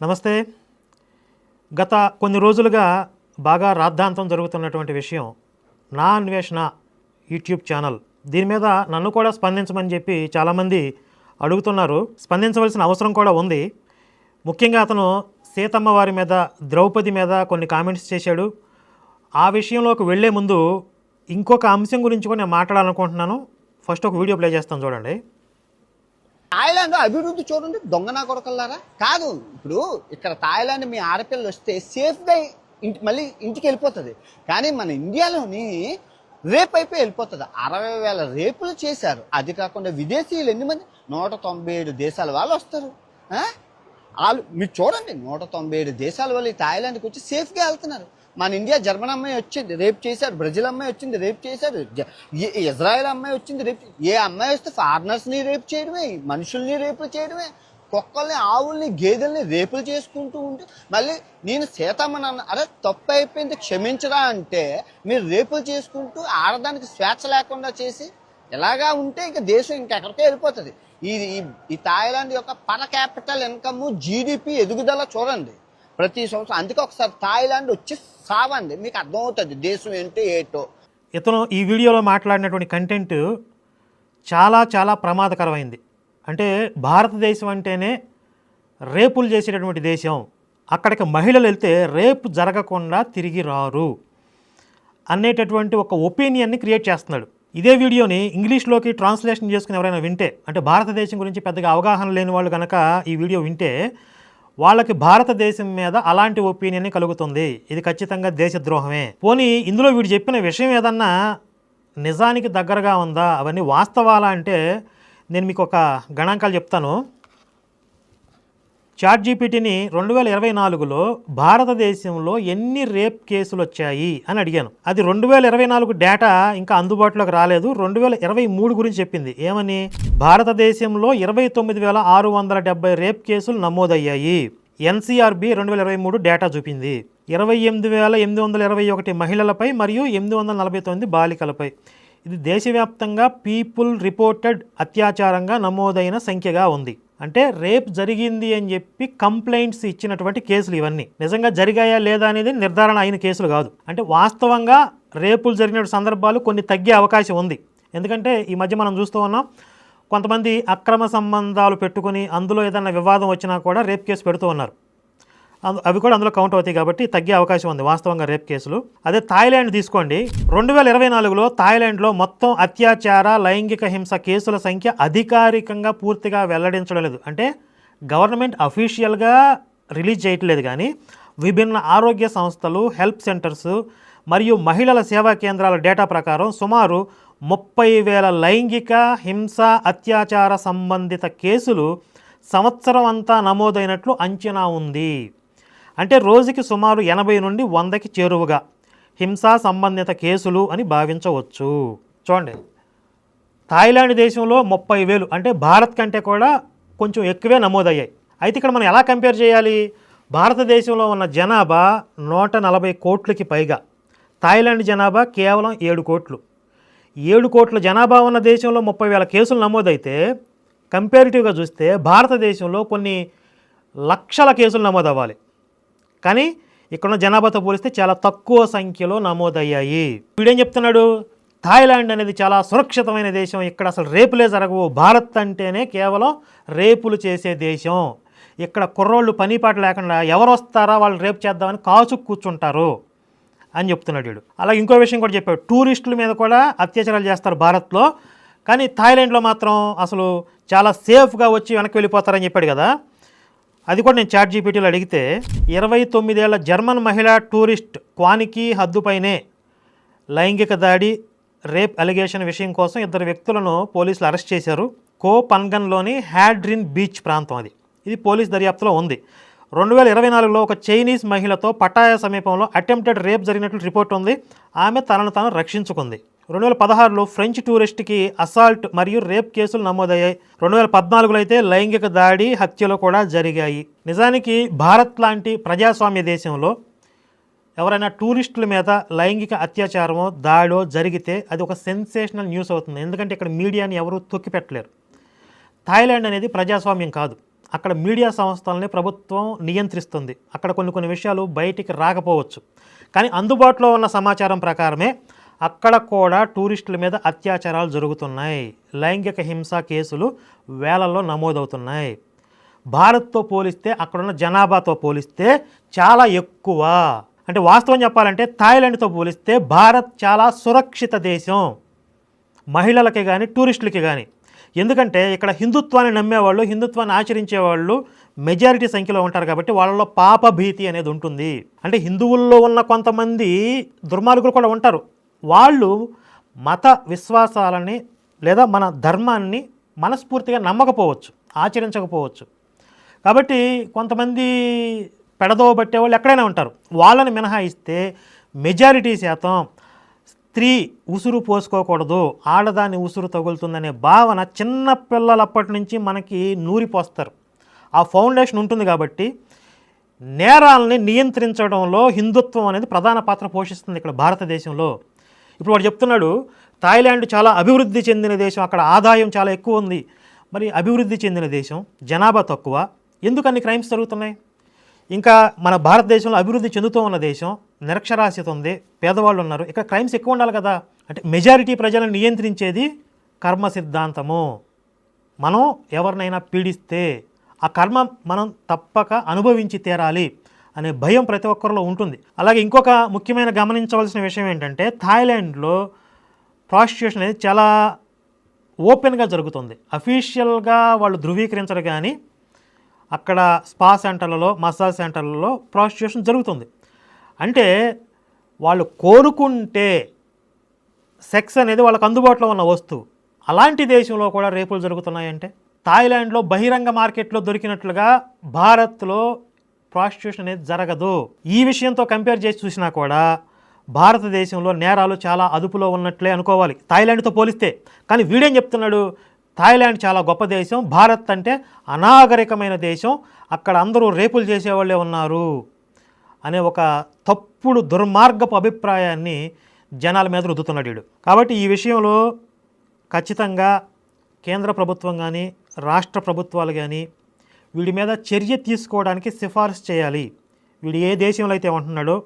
నమస్తే. గత కొన్ని రోజులుగా బాగా రాద్ధాంతం జరుగుతున్నటువంటి విషయం నా అన్వేషణ యూట్యూబ్ ఛానల్. దీని మీద నన్ను కూడా స్పందించమని చెప్పి చాలామంది అడుగుతున్నారు. స్పందించవలసిన అవసరం కూడా ఉంది. ముఖ్యంగా అతను సీతమ్మ వారి మీద ద్రౌపది మీద కొన్ని కామెంట్స్ చేశాడు. ఆ విషయంలోకి వెళ్ళే ముందు ఇంకొక అంశం గురించి కూడా నేను మాట్లాడాలనుకుంటున్నాను. ఫస్ట్ ఒక వీడియో ప్లే చేస్తాను చూడండి. థాయిలాండ్ అభివృద్ధి చూడండి దొంగనా కొరకల్లారా కాదు ఇప్పుడు ఇక్కడ థాయిలాండ్ మీ ఆడపిల్లలు వస్తే సేఫ్గా ఇంటి మళ్ళీ ఇంటికి వెళ్ళిపోతుంది. కానీ మన ఇండియాలోని రేప్ అయిపోయి వెళ్ళిపోతుంది. అరవై వేల రేపులు చేశారు. అది కాకుండా విదేశీయులు ఎన్ని మంది? నూట తొంభై ఏడు దేశాల వాళ్ళు వస్తారు. వాళ్ళు మీరు చూడండి నూట తొంభై ఏడు దేశాల వాళ్ళు ఈ థాయిలాండ్కి వచ్చి సేఫ్గా వెళ్తున్నారు. మన ఇండియా జర్మన్ అమ్మాయి వచ్చింది రేప్ చేశారు బ్రెజిల్ అమ్మాయి వచ్చింది రేప్ చేశారు ఇజ్రాయెల్ అమ్మాయి వచ్చింది రేప్ ఏ అమ్మాయి వస్తే ఫారినర్స్ని రేప్ చేయడమే మనుషుల్ని రేపులు చేయడమే కుక్కల్ని ఆవుల్ని గేదెల్ని రేపులు చేసుకుంటూ ఉంటే మళ్ళీ నేను సీతమ్మని అన్న అరే తప్పు అయిపోయింది క్షమించరా అంటే మీరు రేపులు చేసుకుంటూ ఆడదానికి స్వేచ్ఛ లేకుండా చేసి ఇలాగా ఉంటే ఇంకా దేశం ఇంకెక్కడికే వెళ్ళిపోతుంది. ఈ ఈ- ఈ థాయిలాండ్ యొక్క పర్ క్యాపిటల్ ఇన్కమ్ జీడిపి ఎదుగుదల చూడండి. ప్రతి సంవత్సరం అందుకే ఒకసారి థాయిలాండ్ వచ్చి సావండి మీకు అర్థమవుతుంది. దేశం ఏంటో ఏటో. ఇతను ఈ వీడియోలో మాట్లాడినటువంటి కంటెంట్ చాలా చాలా ప్రమాదకరమైంది. అంటే భారతదేశం అంటేనే రేపులు చేసేటటువంటి దేశం. అక్కడికి మహిళలు వెళ్తే రేపు జరగకుండా తిరిగి రారు అనేటటువంటి ఒక ఒపీనియన్ని క్రియేట్ చేస్తున్నాడు. ఇదే వీడియోని ఇంగ్లీష్లోకి ట్రాన్స్లేషన్ చేసుకుని ఎవరైనా వింటే అంటే భారతదేశం గురించి పెద్దగా అవగాహన లేని వాళ్ళు కనుక ఈ వీడియో వింటే వాళ్ళకి భారతదేశం మీద అలాంటి ఒపీనియన్ కలుగుతుంది. ఇది ఖచ్చితంగా దేశద్రోహమే. పోనీ ఇందులో వీడు చెప్పిన విషయం ఏదన్నా నిజానికి దగ్గరగా ఉందా? అవన్నీ వాస్తవాలా అంటే నేను మీకు ఒక గణాంకాలు చెప్తాను. చాట్ జీపీటీని రెండు వేల ఇరవై నాలుగులో భారతదేశంలో ఎన్ని రేప్ కేసులు వచ్చాయి అని అడిగాను. అది రెండు వేల ఇరవై నాలుగు డేటా ఇంకా అందుబాటులోకి రాలేదు. రెండు వేల ఇరవై మూడు గురించి చెప్పింది. ఏమని? భారతదేశంలో ఇరవై తొమ్మిది వేల ఆరు వందల డెబ్బై రేప్ కేసులు నమోదయ్యాయి. ఎన్సీఆర్బి రెండు వేల ఇరవై మూడు డేటా చూపింది. ఇరవై ఎనిమిది వేల ఎనిమిది వందల ఇరవై ఒకటి మహిళలపై మరియు ఎనిమిది వందల నలభై తొమ్మిది బాలికలపై. ఇది దేశవ్యాప్తంగా పీపుల్ రిపోర్టెడ్ అత్యాచారంగా నమోదైన సంఖ్యగా ఉంది. అంటే రేప్ జరిగింది అని చెప్పి కంప్లైంట్స్ ఇచ్చినటువంటి కేసులు ఇవన్నీ. నిజంగా జరిగాయా లేదా అనేది నిర్ధారణ అయిన కేసులు కాదు. అంటే వాస్తవంగా రేపులు జరిగిన సందర్భాలు కొన్ని తగ్గే అవకాశం ఉంది. ఎందుకంటే ఈ మధ్య మనం చూస్తూ ఉన్నాం కొంతమంది అక్రమ సంబంధాలు పెట్టుకుని అందులో ఏదైనా వివాదం వచ్చినా కూడా రేప్ కేసు పెడుతూ ఉన్నారు. అవి కూడా అందులో కౌంట్ అవుతాయి కాబట్టి తగ్గే అవకాశం ఉంది వాస్తవంగా రేప్ కేసులు. అదే థాయిలాండ్ తీసుకోండి. రెండు వేల ఇరవై నాలుగులో థాయిలాండ్లో మొత్తం అత్యాచార లైంగిక హింస కేసుల సంఖ్య అధికారికంగా పూర్తిగా వెల్లడించడం లేదు. అంటే గవర్నమెంట్ అఫీషియల్గా రిలీజ్ చేయట్లేదు కానీ విభిన్న ఆరోగ్య సంస్థలు హెల్ప్ సెంటర్స్ మరియు మహిళల సేవా కేంద్రాల డేటా ప్రకారం సుమారు ముప్పై వేల లైంగిక హింస అత్యాచార సంబంధిత కేసులు సంవత్సరం అంతా నమోదైనట్లు అంచనా ఉంది. అంటే రోజుకి సుమారు ఎనభై నుండి వందకి చేరువగా. హింసా సంబంధిత కేసులు అని భావించవచ్చు. చూడండి. థాయిలాండ్ దేశంలో ముప్పై వేలు అంటే భారత్ కంటే కూడా కొంచెం ఎక్కువే నమోదయ్యాయి. అయితే ఇక్కడ మనం ఎలా కంపేర్ చేయాలి? భారతదేశంలో ఉన్న జనాభా నూట నలభై కోట్లకి పైగా. థాయిలాండ్ జనాభా కేవలం ఏడు కోట్లు. ఏడు కోట్ల జనాభా ఉన్న దేశంలో ముప్పై వేల కేసులు నమోదైతే కంపారిటివ్గా చూస్తే భారతదేశంలో కొన్ని లక్షల కేసులు నమోదవ్వాలి. కానీ ఇక్కడున్న జనాభాతో పోలిస్తే చాలా తక్కువ సంఖ్యలో నమోదయ్యాయి. వీడేం చెప్తున్నాడు? థాయిలాండ్ అనేది చాలా సురక్షితమైన దేశం. ఇక్కడ అసలు రేపులే జరగవు. భారత్ అంటేనే కేవలం రేపులు చేసే దేశం. ఇక్కడ కుర్రోళ్ళు పనిపాటు లేకుండా ఎవరు వస్తారా వాళ్ళు రేపు చేద్దామని కాచు కూర్చుంటారు అని చెప్తున్నాడు వీడు. అలాగే ఇంకో విషయం కూడా చెప్పాడు. టూరిస్టుల మీద కూడా అత్యాచారాలు చేస్తారు భారత్లో. కానీ థాయిలాండ్లో మాత్రం అసలు చాలా సేఫ్గా వచ్చి వెనక్కి వెళ్ళిపోతారని చెప్పాడు కదా. అది కూడా నేను చాట్ జీపీటీలో అడిగితే ఇరవై తొమ్మిదేళ్ళ జర్మన్ మహిళా టూరిస్ట్ క్వానికి హద్దుపైనే లైంగిక దాడి రేప్ అలిగేషన్ విషయం కోసం ఇద్దరు వ్యక్తులను పోలీసులు అరెస్ట్ చేశారు. కో పన్గన్లోని హ్యాడ్రిన్ బీచ్ ప్రాంతం అది. ఇది పోలీస్ దర్యాప్తులో ఉంది. రెండు వేల ఇరవై నాలుగులో ఒక చైనీస్ మహిళతో పటాయ సమీపంలో అటెంప్టెడ్ రేప్ జరిగినట్లు రిపోర్ట్ ఉంది. ఆమె తనను తాను రక్షించుకుంది. రెండు వేల పదహారులో ఫ్రెంచ్ టూరిస్ట్కి అసాల్ట్ మరియు రేప్ కేసులు నమోదయ్యాయి. రెండు వేల పద్నాలుగులో అయితే లైంగిక దాడి హత్యలు కూడా జరిగాయి. నిజానికి భారత్ లాంటి ప్రజాస్వామ్య దేశంలో ఎవరైనా టూరిస్టుల మీద లైంగిక అత్యాచారమో దాడో జరిగితే అది ఒక సెన్సేషనల్ న్యూస్ అవుతుంది. ఎందుకంటే ఇక్కడ మీడియాని ఎవరూ తొక్కిపెట్టలేరు థాయిలాండ్ అనేది ప్రజాస్వామ్యం కాదు. అక్కడ మీడియా సంస్థల్ని ప్రభుత్వం నియంత్రిస్తుంది. అక్కడ కొన్ని కొన్ని విషయాలు బయటికి రాకపోవచ్చు. కానీ అందుబాటులో ఉన్న సమాచారం ప్రకారమే అక్కడ కూడా టూరిస్టుల మీద అత్యాచారాలు జరుగుతున్నాయి. లైంగిక హింస కేసులు వేలల్లో నమోదవుతున్నాయి. భారత్తో పోలిస్తే అక్కడున్న జనాభాతో పోలిస్తే చాలా ఎక్కువ. అంటే వాస్తవం చెప్పాలంటే థాయిలాండ్తో పోలిస్తే భారత్ చాలా సురక్షిత దేశం. మహిళలకి కానీ టూరిస్టులకి కానీ ఎందుకంటే ఇక్కడ హిందుత్వాన్ని నమ్మేవాళ్ళు హిందుత్వాన్ని ఆచరించేవాళ్ళు మెజారిటీ సంఖ్యలో ఉంటారు కాబట్టి వాళ్ళలో పాపభీతి అనేది ఉంటుంది. అంటే హిందువుల్లో ఉన్న కొంతమంది దుర్మార్గులు కూడా ఉంటారు. వాళ్ళు మత విశ్వాసాలని లేదా మన ధర్మాన్ని మనస్ఫూర్తిగా నమ్మకపోవచ్చు ఆచరించకపోవచ్చు. కాబట్టి కొంతమంది పెడదోవ పట్టేవాళ్ళు ఎక్కడైనా ఉంటారు. వాళ్ళని మినహాయిస్తే మెజారిటీ శాతం స్త్రీ ఉసురు పోసుకోకూడదు ఆడదాని ఉసురు తగులుతుందనే భావన చిన్న పిల్లలప్పటి నుంచి మనకి నూరిపోస్తారు. ఆ ఫౌండేషన్ ఉంటుంది కాబట్టి నేరాలని నియంత్రించడంలో హిందుత్వం అనేది ప్రధాన పాత్ర పోషిస్తుంది ఇక్కడ భారతదేశంలో. ఇప్పుడు వాడు చెప్తున్నాడు థాయిలాండ్ చాలా అభివృద్ధి చెందిన దేశం అక్కడ ఆదాయం చాలా ఎక్కువ ఉంది. మరి అభివృద్ధి చెందిన దేశం జనాభా తక్కువ. ఎందుకు అన్ని క్రైమ్స్ జరుగుతున్నాయి? ఇంకా మన భారతదేశంలో అభివృద్ధి చెందుతూ ఉన్న దేశం నిరక్షరాస్యత ఉంది పేదవాళ్ళు ఉన్నారు. ఇక్కడ క్రైమ్స్ ఎక్కువ ఉండాలి కదా. అంటే మెజారిటీ ప్రజలను నియంత్రించేది కర్మ సిద్ధాంతము. మనం ఎవరినైనా పీడిస్తే ఆ కర్మ మనం తప్పక అనుభవించి తీరాలి. అనే భయం ప్రతి ఒక్కరిలో ఉంటుంది. అలాగే ఇంకొక ముఖ్యమైన గమనించవలసిన విషయం ఏంటంటే థాయిలాండ్లో ప్రాస్టిట్యూషన్ అనేది చాలా ఓపెన్గా జరుగుతుంది. అఫీషియల్గా వాళ్ళు ధృవీకరించరు కానీ అక్కడ స్పా సెంటర్లలో మసాజ్ సెంటర్లలో ప్రాస్టిట్యూషన్ జరుగుతుంది. అంటే వాళ్ళు కోరుకుంటే సెక్స్ అనేది వాళ్ళకి అందుబాటులో ఉన్న వస్తువు. అలాంటి దేశంలో కూడా రేపులు జరుగుతున్నాయంటే థాయిలాండ్లో బహిరంగ మార్కెట్లో దొరికినట్లుగా భారత్లో ప్రాస్టిట్యూషన్ అనేది జరగదు. ఈ విషయంతో కంపేర్ చేసి చూసినా కూడా భారతదేశంలో నేరాలు చాలా అదుపులో ఉన్నట్లే అనుకోవాలి. థాయిలాండ్తో పోలిస్తే. కానీ వీడేం చెప్తున్నాడు? థాయిలాండ్ చాలా గొప్ప దేశం. భారత్ అంటే అనాగరికమైన దేశం. అక్కడ అందరూ రేపులు చేసేవాళ్ళే ఉన్నారు అనే ఒక తప్పుడు దుర్మార్గపు అభిప్రాయాన్ని జనాల మీద రుద్దుతున్నాడు వీడు. కాబట్టి ఈ విషయంలో ఖచ్చితంగా కేంద్ర ప్రభుత్వం కానీ రాష్ట్ర ప్రభుత్వాలు కానీ వీడి మీద చర్య తీసుకోవడానికి సిఫార్సు చేయాలి. వీడు ఏ దేశంలో అయితే ఉంటున్నాడో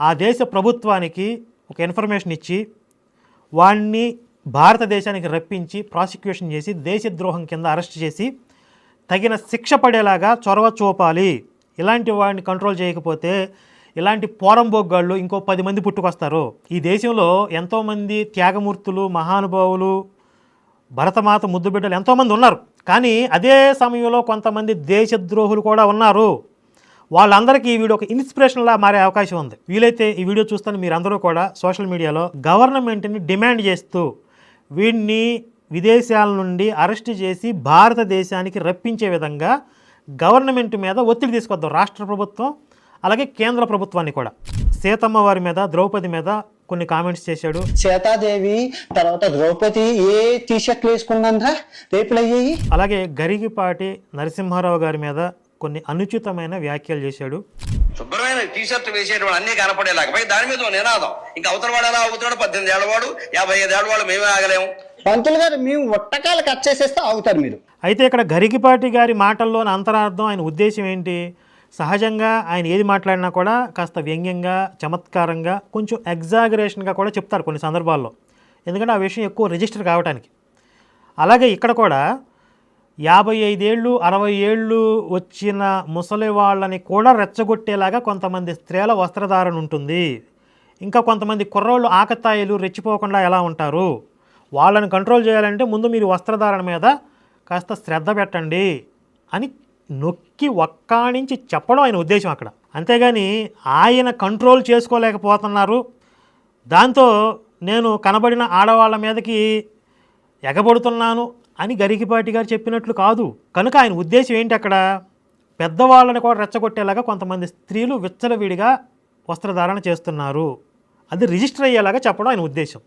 ఆ దేశ ప్రభుత్వానికి ఒక ఇన్ఫర్మేషన్ ఇచ్చి వాడిని భారతదేశానికి రప్పించి ప్రాసిక్యూషన్ చేసి దేశద్రోహం కింద అరెస్ట్ చేసి తగిన శిక్ష పడేలాగా చొరవ చూపాలి. ఇలాంటి వాడిని కంట్రోల్ చేయకపోతే ఇలాంటి పోరంబోగ్గాళ్ళు ఇంకో పది మంది పుట్టుకొస్తారు. ఈ దేశంలో ఎంతోమంది త్యాగమూర్తులు మహానుభావులు భరతమాత ముద్దుబిడ్డలు ఎంతోమంది ఉన్నారు. కానీ అదే సమయంలో కొంతమంది దేశద్రోహులు కూడా ఉన్నారు. వాళ్ళందరికీ ఈ వీడియో ఒక ఇన్స్పిరేషన్లా మారే అవకాశం ఉంది. వీలైతే ఈ వీడియో చూస్తున్న మీరందరూ కూడా సోషల్ మీడియాలో గవర్నమెంట్ని డిమాండ్ చేస్తూ వీడిని విదేశాల నుండి అరెస్ట్ చేసి భారతదేశానికి రప్పించే విధంగా గవర్నమెంట్ మీద ఒత్తిడి తీసుకొద్దాం. రాష్ట్ర ప్రభుత్వం అలాగే కేంద్ర ప్రభుత్వాన్ని కూడా. సీతమ్మ వారి మీద ద్రౌపది మీద కొన్ని కామెంట్స్ చేశాడు. సీతాదేవి తర్వాత ద్రౌపది ఏ టీ షర్ట్లు వేసుకుందంతా రేపులు అయ్యాయి? అలాగే గరిగిపాటి నరసింహారావు గారి మీద కొన్ని అనుచితమైన వ్యాఖ్యలు చేశాడు. శుభ్రమైన టీ షర్ట్ వేసేటువంటి అన్ని కనపడేలాగా. పై దాని మీద నినాదం. ఇంకా అవతల వాడు ఎలా అవుతున్నాడు పద్దెనిమిది ఏళ్ళవాడు యాభై ఐదు ఏళ్ళవాడు మేమే ఆగలేము. పంతులు గారు మేము ఒట్టకాలు కట్ చేసేస్తే ఆగుతారు మీరు. అయితే ఇక్కడ గరికిపాటి గారి మాటల్లోని అంతరార్థం ఆయన ఉద్దేశం ఏంటి? సహజంగా ఆయన ఏది మాట్లాడినా కూడా కాస్త వ్యంగ్యంగా చమత్కారంగా కొంచెం ఎగ్జాగరేషన్గా కూడా చెప్తారు కొన్ని సందర్భాల్లో. ఎందుకంటే ఆ విషయం ఎక్కువ రిజిస్టర్ కావడానికి అలాగే ఇక్కడ కూడా యాభై ఐదేళ్ళు అరవై ఏళ్ళు వచ్చిన ముసలి వాళ్ళని కూడా రెచ్చగొట్టేలాగా కొంతమంది స్త్రీల వస్త్రధారణ ఉంటుంది. ఇంకా కొంతమంది కుర్రోళ్ళు ఆకతాయిలు రెచ్చిపోకుండా ఎలా ఉంటారు? వాళ్ళని కంట్రోల్ చేయాలంటే ముందు మీరు వస్త్రధారణ మీద కాస్త శ్రద్ధ పెట్టండి అని నొక్కి ఒక్కాణించి చెప్పడం ఆయన ఉద్దేశం అక్కడ. అంతేగాని ఆయన కంట్రోల్ చేసుకోలేకపోతున్నారు. దాంతో నేను కనబడిన ఆడవాళ్ళ మీదకి ఎగబడుతున్నాను అని గరికిపాటి గారు చెప్పినట్లు కాదు. కనుక ఆయన ఉద్దేశం ఏంటి అక్కడ? పెద్దవాళ్ళని కూడా రెచ్చగొట్టేలాగా కొంతమంది స్త్రీలు విచ్చలవిడిగా వస్త్రధారణ చేస్తున్నారు. అది రిజిస్టర్ అయ్యేలాగా చెప్పడం ఆయన ఉద్దేశం.